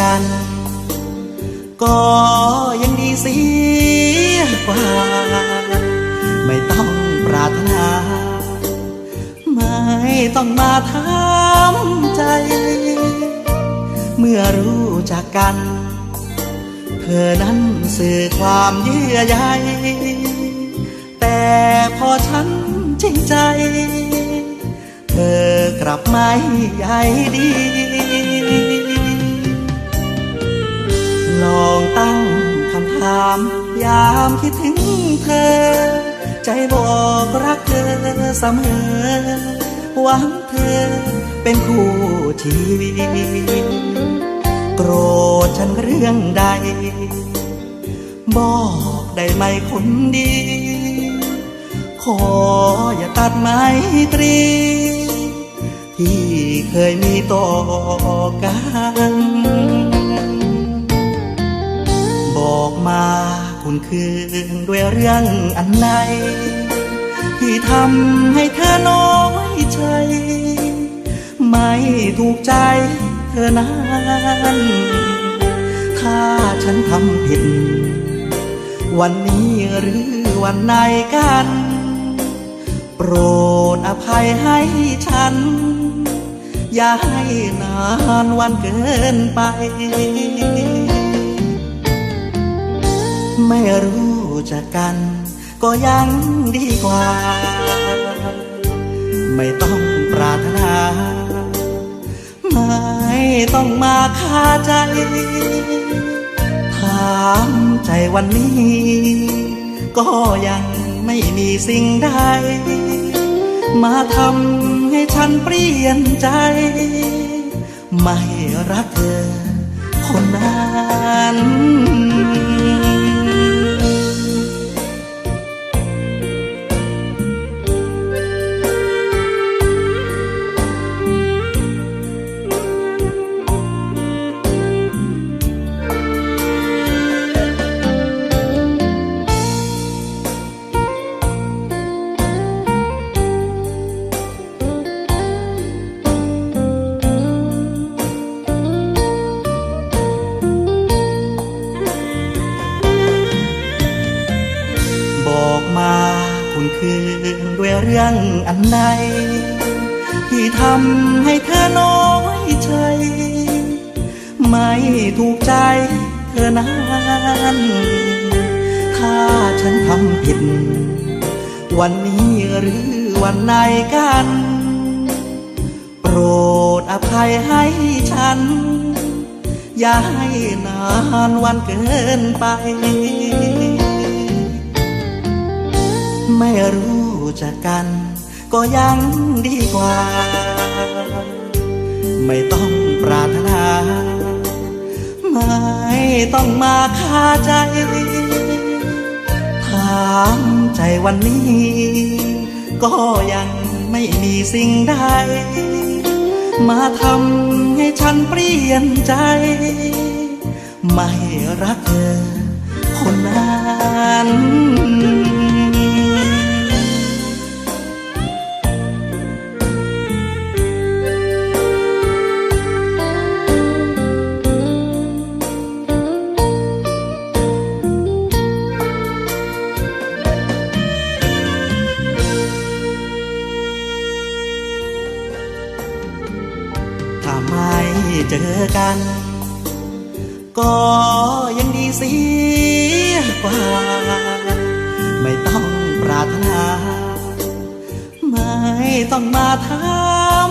กัน ก็ยังดีเสียกว่า ไม่ต้องปรารถนา ไม่ต้องมาถามใจ เมื่อรู้จักกัน เธอนั้นสื่อความเยื่อใยแต่พอฉันจริงใจเธอกลับไม่ใยดี ลองตั้งคำถาม ยามคิดถึงเธอ ใจบอกรักเธอเสมอหวังเธอเป็นคู่ชีวิต โกรธฉันเรื่องใด บอกได้ไหมคนดี ขออย่าตัดไม้ตรีที่เคยมีต่อกัน คืนด้วยเรื่องอันไหนที่ทำให้เธอน้อยใจ ไม่ถูกใจเธอนั้นถ้าฉันทำผิด วันนี้หรือวันไหนกัน โปรดอภัยให้ฉัน อย่าให้นานวันเกินไป ไม่รู้จักกัน ก็ยังดีกว่า ไม่ต้องปรารถนา ไม่ต้องมาคาใจ ถามใจวันนี้ ก็ยังไม่มีสิ่งใด มาทำให้ฉันเปลี่ยนใจ ไม่รักเธอคนนั้น คืนด้วยเรื่องอันใด ที่ทำให้เธอน้อยใจ ไม่ถูกใจเธอนั้นถ้าฉันทำผิด วันนี้หรือวันไหนกันโปรดอภัยให้ฉัน อย่าให้นานวันเกินไป ไม่รู้จักกัน ก็ยังดีกว่า ไม่ต้องปรารถนา ไม่ต้องมาคาใจ ถามใจวันนี้ ก็ยังไม่มีสิ่งใด มาทำให้ฉันเปลี่ยนใจ ไม่รักเธอคนนั้น ไม่เจอกัน ก็ยังดีเสียกว่าไม่ต้องปรารถนา ไม่ต้องมาถาม